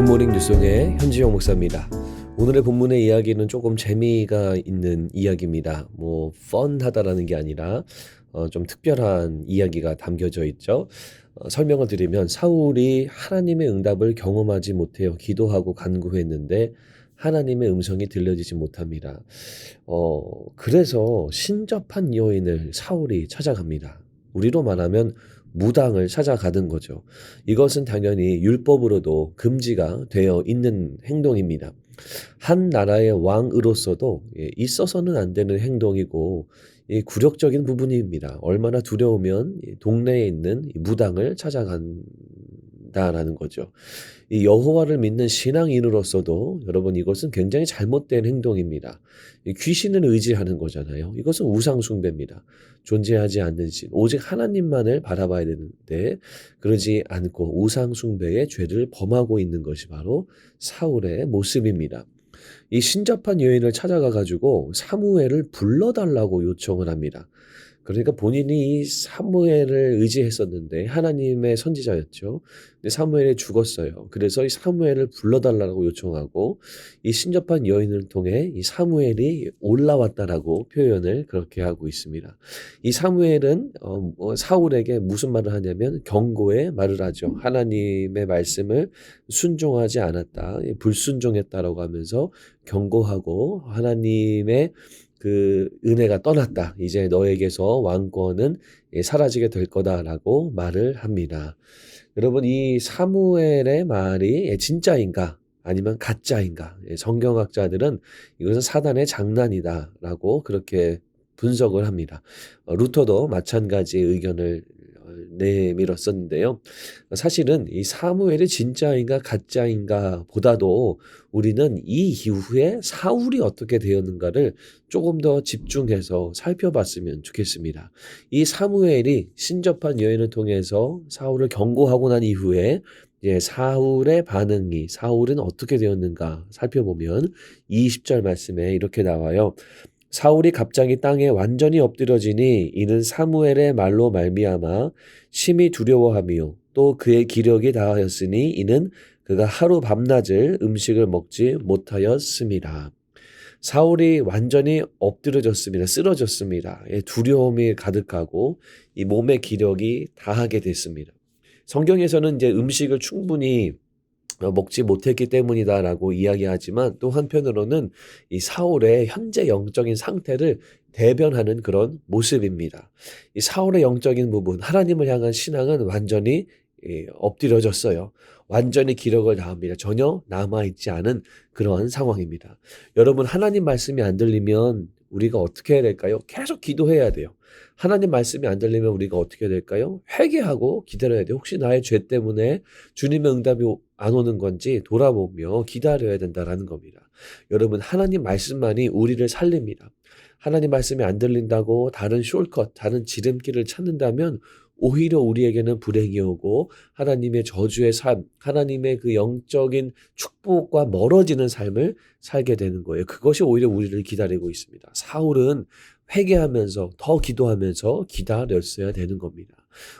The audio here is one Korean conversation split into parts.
굿모닝 뉴송의 현지영 목사입니다. 오늘의 본문의 이야기는 조금 재미가 있는 이야기입니다. 뭐 펀하다라는 게 아니라 어, 좀 특별한 이야기가 담겨져 있죠. 어, 설명을 드리면 사울이 하나님의 응답을 경험하지 못해요. 기도하고 간구했는데 하나님의 음성이 들려지지 못합니다. 어, 그래서 신접한 여인을 사울이 찾아갑니다. 우리로 말하면 무당을 찾아가는 거죠. 이것은 당연히 율법으로도 금지가 되어 있는 행동입니다. 한 나라의 왕으로서도 예, 있어서는 안 되는 행동이고 이 굴욕적인 부분입니다. 얼마나 두려우면 이 동네에 있는 이 무당을 찾아간 다라는 거죠. 이 여호와를 믿는 신앙인으로서도 여러분 이것은 굉장히 잘못된 행동입니다. 이 귀신을 의지하는 거잖아요. 이것은 우상 숭배입니다. 존재하지 않는 신, 오직 하나님만을 바라봐야 되는데 그러지 않고 우상 숭배의 죄를 범하고 있는 것이 바로 사울의 모습입니다. 이 신접한 여인을 찾아가 가지고 사무엘을 불러달라고 요청을 합니다. 그러니까 본인이 이 사무엘을 의지했었는데 하나님의 선지자였죠. 근데 사무엘이 죽었어요. 그래서 이 사무엘을 불러달라고 요청하고 이 신접한 여인을 통해 이 사무엘이 올라왔다라고 표현을 그렇게 하고 있습니다. 이 사무엘은 어, 뭐 사울에게 무슨 말을 하냐면 경고의 말을 하죠. 하나님의 말씀을 순종하지 않았다, 불순종했다라고 하면서 경고하고 하나님의 그 은혜가 떠났다. 이제 너에게서 왕권은 예, 사라지게 될 거다라고 말을 합니다. 여러분 이 사무엘의 말이 예, 진짜인가 아니면 가짜인가? 예, 성경학자들은 이것은 사단의 장난이다라고 그렇게 분석을 합니다. 어, 루터도 마찬가지의 의견을 내밀었었는데요. 사실은 이 사무엘이 진짜인가 가짜인가 보다도 우리는 이 이후에 사울이 어떻게 되었는가를 조금 더 집중해서 살펴봤으면 좋겠습니다. 이 사무엘이 신접한 여인을 통해서 사울을 경고하고 난 이후에 예, 사울의 반응이 사울은 어떻게 되었는가 살펴보면 20절 말씀에 이렇게 나와요. 사울이 갑자기 땅에 완전히 엎드려지니 이는 사무엘의 말로 말미암아 심히 두려워하며 또 그의 기력이 다하였으니 이는 그가 하루 밤낮을 음식을 먹지 못하였습니다. 사울이 완전히 엎드려졌습니다. 쓰러졌습니다. 예, 두려움이 가득하고 이 몸의 기력이 다하게 됐습니다. 성경에서는 이제 음식을 충분히 어, 먹지 못했기 때문이다라고 이야기하지만 또 한편으로는 이 사울의 현재 영적인 상태를 대변하는 그런 모습입니다. 이 사울의 영적인 부분, 하나님을 향한 신앙은 완전히 예, 엎드려졌어요. 완전히 기력을 다합니다. 전혀 남아있지 않은 그러한 상황입니다. 여러분, 하나님 말씀이 안 들리면 우리가 어떻게 해야 될까요? 계속 기도해야 돼요. 하나님 말씀이 안 들리면 우리가 어떻게 해야 될까요? 회개하고 기다려야 돼요. 혹시 나의 죄 때문에 주님의 응답이 안 오는 건지 돌아보며 기다려야 된다라는 겁니다. 여러분, 하나님 말씀만이 우리를 살립니다. 하나님 말씀이 안 들린다고 다른 숄컷, 다른 지름길을 찾는다면 오히려 우리에게는 불행이 오고 하나님의 저주의 삶, 하나님의 그 영적인 축복과 멀어지는 삶을 살게 되는 거예요. 그것이 오히려 우리를 기다리고 있습니다. 사울은 회개하면서 더 기도하면서 기다렸어야 되는 겁니다.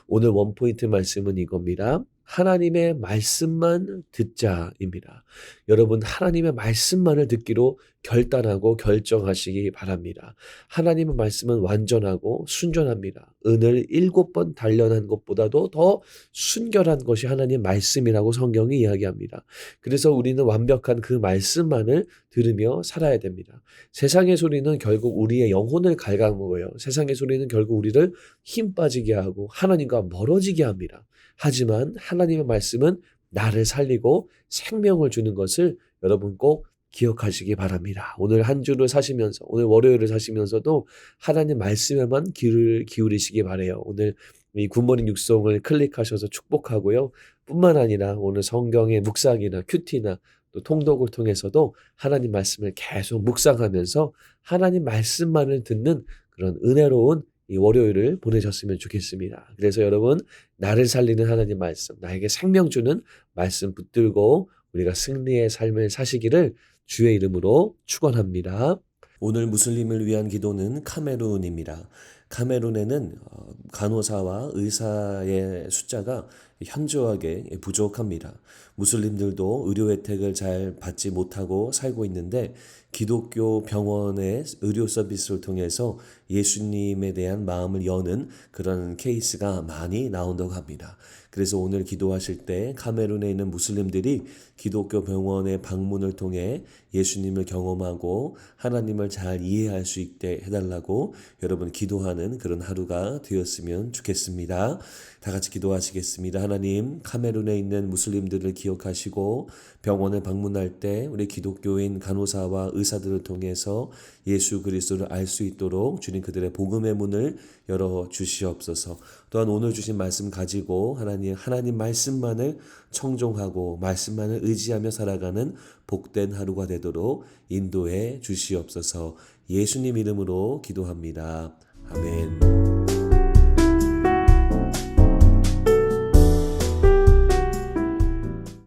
오늘 원포인트 말씀은 이겁니다. 하나님의 말씀만 듣자입니다. 여러분, 하나님의 말씀만을 듣기로 결단하고 결정하시기 바랍니다. 하나님의 말씀은 완전하고 순전합니다. 은을 일곱 번 단련한 것보다도 더 순결한 것이 하나님 말씀이라고 성경이 이야기합니다. 그래서 우리는 완벽한 그 말씀만을 들으며 살아야 됩니다. 세상의 소리는 결국 우리의 영혼을 갉아먹어요. 세상의 소리는 결국 우리를 힘 빠지게 하고 하나님과 멀어지게 합니다. 하지만 하나님의 말씀은 나를 살리고 생명을 주는 것을 여러분 꼭 기억하시기 바랍니다. 오늘 한 주를 사시면서, 오늘 월요일을 사시면서도 하나님 말씀에만 귀를 기울이시기 바래요. 오늘 이 굿모닝 육성을 클릭하셔서 축복하고요. 뿐만 아니라 오늘 성경의 묵상이나 큐티나 또 통독을 통해서도 하나님 말씀을 계속 묵상하면서 하나님 말씀만을 듣는 그런 은혜로운 이 월요일을 보내셨으면 좋겠습니다. 그래서 여러분, 나를 살리는 하나님 말씀, 나에게 생명 주는 말씀 붙들고 우리가 승리의 삶을 사시기를 주의 이름으로 축원합니다. 오늘 무슬림을 위한 기도는 카메룬입니다. 카메룬에는 어, 간호사와 의사의 숫자가 현저하게 부족합니다. 무슬림들도 의료 혜택을 잘 받지 못하고 살고 있는데 기독교 병원의 의료 서비스를 통해서 예수님에 대한 마음을 여는 그런 케이스가 많이 나온다고 합니다. 그래서 오늘 기도하실 때 카메룬에 있는 무슬림들이 기독교 병원의 방문을 통해 예수님을 경험하고 하나님을 잘 이해할 수 있게 해달라고 여러분 기도하는 그런 하루가 되었으면 좋겠습니다. 다 같이 기도하시겠습니다. 하나님, 카메룬에 있는 무슬림들을 기억하시고 병원을 방문할 때 우리 기독교인 간호사와 의사들을 통해서 예수 그리스도를 알 수 있도록 주님 그들의 복음의 문을 열어 주시옵소서. 또한 오늘 주신 말씀 가지고 하나님 하나님 말씀만을 청종하고 말씀만을 의지하며 살아가는 복된 하루가 되도록 인도해 주시옵소서. 예수님 이름으로 기도합니다. 아멘.